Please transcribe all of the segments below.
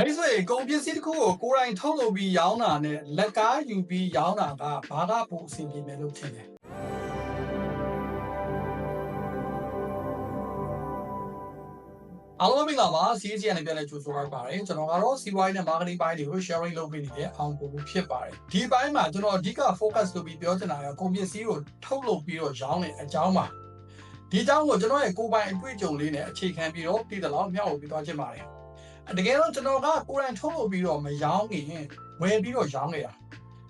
မိတ်ဆွေကုန်ပစ္စည်းတစ်ခုကိုကိုယ်တိုင်ထုတ်လုပ်ပြီးရောင်းတာနဲ့လက်ကားယူပြီးရောင်းတာကဘာကပိုအဆင်ပြေမယ်လို့ထင်တယ်အားလုံးမင်္ဂလာပါ CAC နဲ့ပြန်လည်ကြိုဆိုလိုက်ပါတယ်ကျွန်တော်ကတော့စီးပွားရေးနဲ့ marketing ပိုင်းတွေကို sharing လုပ်ပေးနေတဲ့အောင်ကိုကိုဖြစ်ပါတယ်ဒီဘိုင်းမှာကျွန်တော်အဓိက focus လုပ်ပြီးပြောချင်တာကကုန်ပစ္စည်းကိုထုတ်လုပ်ပြီးတော့ရောင်းတဲ့အကြောင်းပါဒီအကြောင်းကိုကျွန်တော်ရဲ့ကိုယ်ပိုင်အတွေ့အကြုံလေးနဲ့အခြေခံပြီးတော့ပြည်တော်လောက်မျှဝေပြီးသွားချင်ပါတယ် တကယ်တော့ကျွန်တော်ကကိုယ်တိုင်ထုတ်လုပ်ပြီးတော့မရောင်းခင်ဝယ်ပြီးတော့ရောင်းနေတာ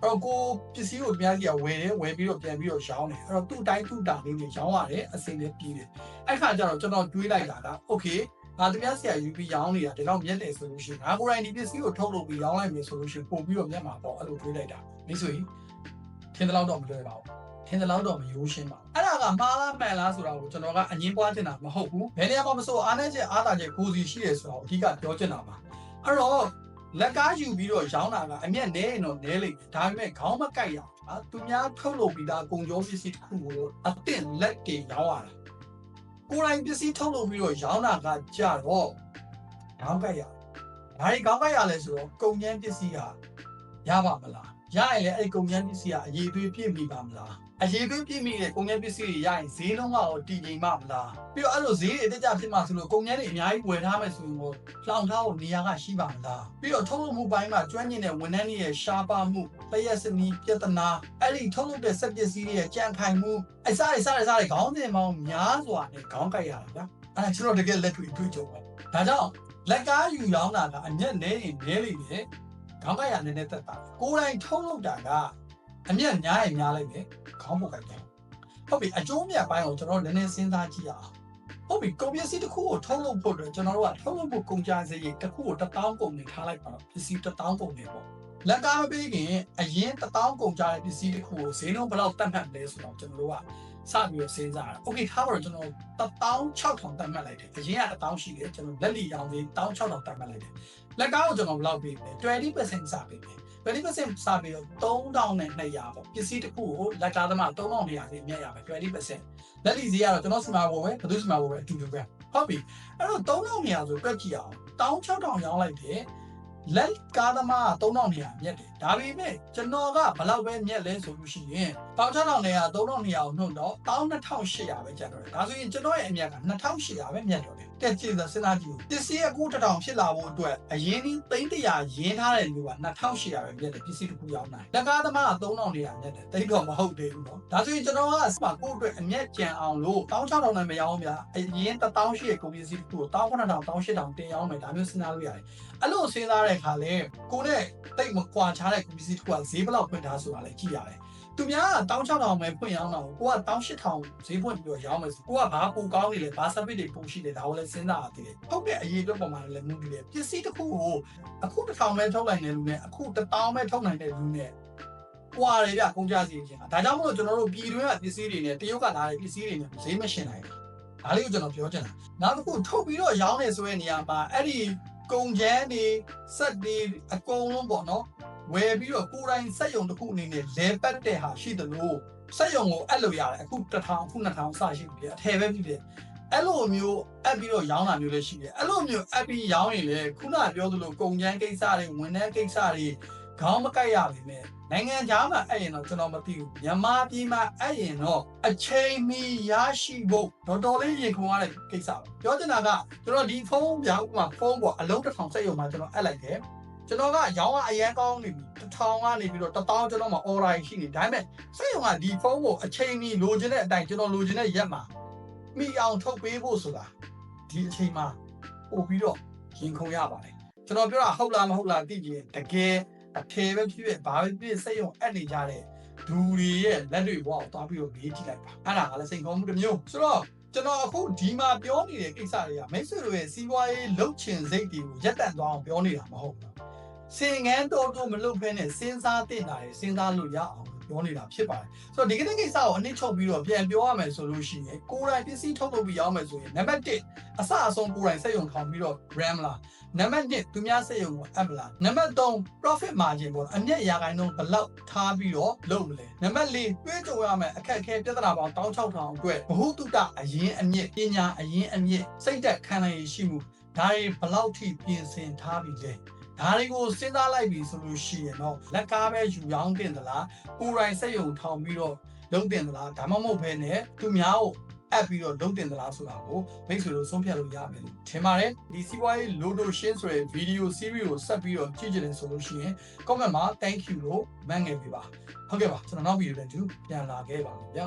အဲ့တော့ကိုပစ္စည်းကိုအများကြီးကဝယ်တယ်ဝယ်ပြီးတော့ပြန်ပြီးတော့ရောင်းတယ်အဲ့တော့သူ့တိုင်းသူ့တာလေးတွေရောင်းရတယ်အစင်နဲ့ပြီးတယ်အဲ့ခါကျတော့ကျွန်တော်တွေးလိုက်တာက okay ငါတပြားဆရာယူပြီးရောင်းနေတာဒီလောက်မျက်တယ်ဆိုလို့ရှိရင်ငါကိုယ်တိုင်ဒီပစ္စည်းကိုထုတ်လုပ်ပြီးရောင်းလိုက်မယ်ဆိုလို့ရှိရင်ပို့ပြီးတော့မျက်မှာပေါ့အဲ့လိုတွေးလိုက်တာမိတ်ဆွေထင်တဲ့လောက်တော့မလွယ်ပါဘူးထင်တဲ့လောက်တော့မရိုးရှင်းပါဘူးအဲ့ဒါက မှားလားမှန်လားဆိုတာကိုကျွန်တော်ကအငင်းပွားချင်တာမဟုတ်ဘူးဘယ်နေရာမှာမဆိုအားနေချက်အားသာချက်ကိုစီရှိတယ်ဆိုတာကိုအဓိကပြောချင်တာပါအဲ့တော့လက်ကားယူပြီးတော့ရောင်းတာကအမျက်နဲရင်တော့နဲလိမ့်မယ်ဒါပေမဲ့ခေါင်းမကိုက်ရအောင်ဟာသူများထုတ်လုပ်ပြီးသားကုန်ကျော်ပစ္စည်းတစ်ခုကိုအသင့်လက်တင်ရောင်းရတာကိုယ်တိုင်ပစ္စည်းထုတ်လုပ်ပြီးတော့ရောင်းတာကကြတော့ခေါင်းကိုက်ရဘာကြီးခေါင်းကိုက်ရလဲဆိုတော့ကုန်ကျန်းပစ္စည်းဟာရပါမလား ရရင်လည်းအဲ့ဒီကုန်ကျန်းပစ္စည်းကအရေးသွေးပြည့်မိပါမလားအရေးသွေးပြည့်မိတဲ့ကုန်ကျန်းပစ္စည်းတွေရရင်ဈေးလုံးကတော့တည်ငြိမ်မှမလားပြီးတော့အဲ့လိုဈေးတွေအတက်ကြဖြစ်မှဆိုလို့ကုန်ကျန်းတွေအများကြီးဝယ်ထားမယ်ဆိုရင်တော့လောင်ထားဖို့နေရာကရှိပါမလားပြီးတော့ထုတ်လုပ်မှုပိုင်းမှာကျွမ်းကျင်တဲ့ဝန်ထမ်းတွေရဲ့ရှားပါမှုလျှက်စနီးပြဿနာအဲ့ဒီထုတ်လုပ်တဲ့စက်ပစ္စည်းတွေရဲ့ကြံခိုင်မှုအစားတွေစားတွေစားတွေခေါင်းစဉ်ပေါင်းများစွာနဲ့ခေါင်းကိုက်ရတာဗျာအဲ့ဒါကျွန်တော်တကယ်လက်တွေ့တွေ့ကြုံပဲဒါကြောင့်လက်ကားယူရောင်းတာကအမျက်နဲရင်နဲလိမ့်မယ် ခေါင်းကိုက်ရနည်းနည်းသက်သာကိုယ်တိုင်ထုတ်လုပ်တာကအမျက်များရင်များလိုက်မယ်ခေါင်းပုတ်ကိုက်တယ်ဟုတ်ပြီအကျိုးမြတ်ပိုင်းကိုကျွန်တော်နည်းနည်းစဉ်းစားကြည့်ရအောင်ဟုတ်ပြီကုန်ပစ္စည်းတစ်ခုကိုထုတ်လုပ်ဖို့အတွက်ကျွန်တော်တို့ကထုတ်လုပ်ဖို့ကုန်ကြစရိတ်တစ်ခုကို1000ကုန်နေထားလိုက်ပါတော့ပစ္စည်း1000ကုန်နေပေါ့လက်ကားမပေးခင်အရင်1000ကုန်ကြတဲ့ပစ္စည်းတစ်ခုကိုဈေးနှုန်းဘယ်လောက်တတ်မှတ်လဲဆိုတော့ကျွန်တော်တို့က စပြီးတော့စဉ်းစားတာ။ Okay ထားပါတော့ကျွန်တော်16000တတ်မှတ်လိုက်တယ်။အရင်က1000ရှိတယ်ကျွန်တော်လက်လီရောင်းသေး16000တတ်မှတ်လိုက်တယ်။လက်ကားကိုကျွန်တော်ဘယ်လောက်ပေးလဲ20%စပေးတယ်။20%စပြီးတော့3200ပေါ့ပစ္စည်းတစ်ခုကိုလက်ကားသမား3200လေးမြတ်ရမယ်20%လက်လီဈေးကတော့ကျွန်တော်စီမှာပေါ်ပဲဘယ်သူစီမှာပေါ်ပဲအတူတူပဲဟုတ်ပြီအဲ့တော့3200ဆိုတွက်ကြည့်အောင်16000ရောင်းလိုက်တယ် လက်ကားသမားက3200မြက်တယ်ဒါပေမဲ့ကျွန်တော်ကဘလောက်ပဲမြက်လဲဆိုလို့ရှိရင်16000နဲ့က3200ကိုနှုတ်တော့12800ပဲကျန်တော့တယ်ဒါဆိုရင်ကျွန်တော်ရဲ့အမြက်က2800ပဲမြက်တော့တယ် တက်ကြည့်စစဉ်းစားကြည့်ပစ္စည်းအခုတစ်ထောင်ဖြစ်လာဖို့အတွက်အရင်ဒီသိန်းတရာရင်းထားတဲ့လူက2800ပဲမြတ်တယ်ပစ္စည်းတစ်ခုရောက်နိုင်လက်ကားသမားက3000နေရာမြတ်တယ်တိတ်တော့မဟုတ်သေးဘူးနော်ဒါဆိုရင်ကျွန်တော်ကအစမှာကိုယ့်အတွက်အမြတ်ကြံအောင်လို့16000နဲ့မရောင်းဗျာအရင်1800ကုန်ပစ္စည်းတစ်ခုကို19000 18000တင်ရောင်းမယ်ဒါမျိုးစဉ်းစားလို့ရတယ်အဲ့လိုစဉ်းစားတဲ့အခါလဲကိုယ်နဲ့တိတ်မကွာခြားတဲ့ကုန်ပစ္စည်းတစ်ခုကဈေးဘယ်လောက်ခွင့်ထားဆိုတာလဲကြည့်ရတယ် သူများက16000ပဲဖွင့်ရောင်းတာကိုကိုက18000ဈေးဖွင့်ပြီးတော့ရောင်းမယ်ဆိုကိုကဘာပိုကောင်းနေလဲဘာ service တွေပိုရှိတယ်ဒါကိုလည်းစဉ်းစားရသေးတယ်ဟုတ်တဲ့အရေးအတွက်ပေါ်မှာလည်းမူတည်တယ်ပစ္စည်းတစ်ခုကိုအခု1000ပဲထုတ်နိုင်တဲ့လူနဲ့အခု1000ပဲထုတ်နိုင်တဲ့လူနဲ့ကွာတယ်ဗျကုန်ကြစီခြင်းဒါကြောင့်မလို့ကျွန်တော်တို့ပြည်တွင်းကပစ္စည်းတွေနဲ့တရုတ်ကလာတဲ့ပစ္စည်းတွေနဲ့ဈေးမရှင်နိုင်ဘူးဒါလေးကိုကျွန်တော်ပြောချင်တာနောက်တစ်ခုထုတ်ပြီးတော့ရောင်းနေဆိုတဲ့နေရာမှာအဲ့ဒီကုန်ကျန်းတွေစက်တွေအကုန်လုံးပေါ့နော် ဝယ်ပြီးတော့ကိုယ်တိုင်စက်ရုံတစ်ခုအနေနဲ့လဲပတ်တဲ့ဟာရှိတယ်လို့စက်ရုံကိုအပ်လို့ရတယ်အခု1000အခု2000စရှိပြီအထည်ပဲဖြစ်တယ်အဲ့လိုမျိုးအပ်ပြီးတော့ရောင်းတာမျိုးလည်းရှိတယ်အဲ့လိုမျိုးအပ်ပြီးရောင်းရင်လည်းခုနပြောသလိုကုန်ကျန်းကိစ္စတွေဝန်ထမ်းကိစ္စတွေခေါင်းမကိုက်ရပါနဲ့နိုင်ငံခြားမှာအဲ့ရင်တော့ကျွန်တော်မသိဘူးမြန်မာပြည်မှာအဲ့ရင်တော့အချိန်မီရရှိဖို့တော်တော်လေးရင်ခုန်ရတဲ့ကိစ္စပါပြောချင်တာကကျွန်တော်ဒီဖုန်းပြောင်းဥပမာဖုန်းပေါ်အလုံးတစ်ထောင်စက်ရုံမှာကျွန်တော်အပ်လိုက်တယ် ကျွန်တော်ကရောင်းကအရန်ကောင်းနေပြီတစ်ထောင်ကနေပြီးတော့တစ်တောင်းကျွန်တော်မှာ order ရှိနေဒါပေမဲ့စက်ရုံကဒီဖုန်းကိုအချိန်မီလိုချင်တဲ့အတိုင်းကျွန်တော်လိုချင်တဲ့ရက်မှာမိအောင်ထုတ်ပေးဖို့ဆိုတာဒီအချိန်မှာပို့ပြီးတော့ရင်ခုန်ရပါတယ်ကျွန်တော်ပြောတာဟုတ်လားမဟုတ်လားသိကြည့်တကယ်အထည်ပဲဖြစ်ဖြစ်ဘာပဲဖြစ်စက်ရုံအပ်နေကြတဲ့ဒူတွေရဲ့လက်တွေဘဝကိုသွားပြီးတော့လေးကြည့်လိုက်ပါအဲ့ဒါကလည်းစိန်ခေါ်မှုတစ်မျိုးဆိုတော့ကျွန်တော်အခုဒီမှာပြောနေတဲ့ကိစ္စတွေကမိတ်ဆွေတို့ရဲ့စီးပွားရေးလှုပ်ချင်စိတ်တွေကိုရက်တန့်သွားအောင်ပြောနေတာမဟုတ်ဘူး စင်ငန်းတော်တော်မလုပ်ဖဲနဲ့စဉ်းစားတင်တာတွေစဉ်းစားလို့ရအောင်ပြောနေတာဖြစ်ပါတယ်ဆိုတော့ဒီကနေ့ကိစ္စကိုအနည်းချုပ်ပြီးတော့ပြန်ပြောရမယ်ဆိုလို့ရှိရင်ကိုယ်တိုင်ပစ္စည်းထုတ်လုပ်ပြီးရောင်းမယ်ဆိုရင်နံပါတ်1အစအဆုံးကိုယ်တိုင်စက်ရုံထောင်ပြီးတော့ RAM လားနံပါတ်2သူများစက်ရုံကို app လားနံပါတ်3 profit margin ပေါ့အမျက်ရာခိုင်နှုန်းဘယ်လောက်ထားပြီးတော့လုပ်မလဲနံပါတ်4တွေးကြုံရမယ်အခက်အခဲပြဿနာပေါင်း16000အတွက်ဘ ഹു တုတအရင်အမြင့်ပညာအရင်အမြင့်စိတ်သက်ခံနိုင်ရရှိမှုဒါတွေဘယ်လောက်ထိပြင်ဆင်ထားပြီလဲ ဒါတွေကိုစဉ်းစားလိုက်ပြီဆိုလို့ရှိရင်တော့လက်ကားပဲယူရောင်းတင်သလားကိုယ်တိုင်စက်ယုံထောင်ပြီးတော့လုံးတင်သလားဒါမှမဟုတ်ဘဲနဲ့သူများကိုအပ်ပြီးတော့လုံးတင်သလားဆိုတာကိုမိတ်ဆွေတို့ဆုံးဖြတ်လို့ရမယ်လို့ထင်ပါတယ်ဒီစီးပွားရေးလိုဒိုရှင်းဆိုတဲ့ဗီဒီယို series ကိုဆက်ပြီးတော့ကြည့်ကြတယ်ဆိုလို့ရှိရင် comment မှာ thank you လို့မှတ်ငယ်ပေးပါဟုတ်ကဲ့ပါကျွန်တော်နောက်ဗီဒီယိုနဲ့တူပြန်လာခဲ့ပါမယ်ဗျာ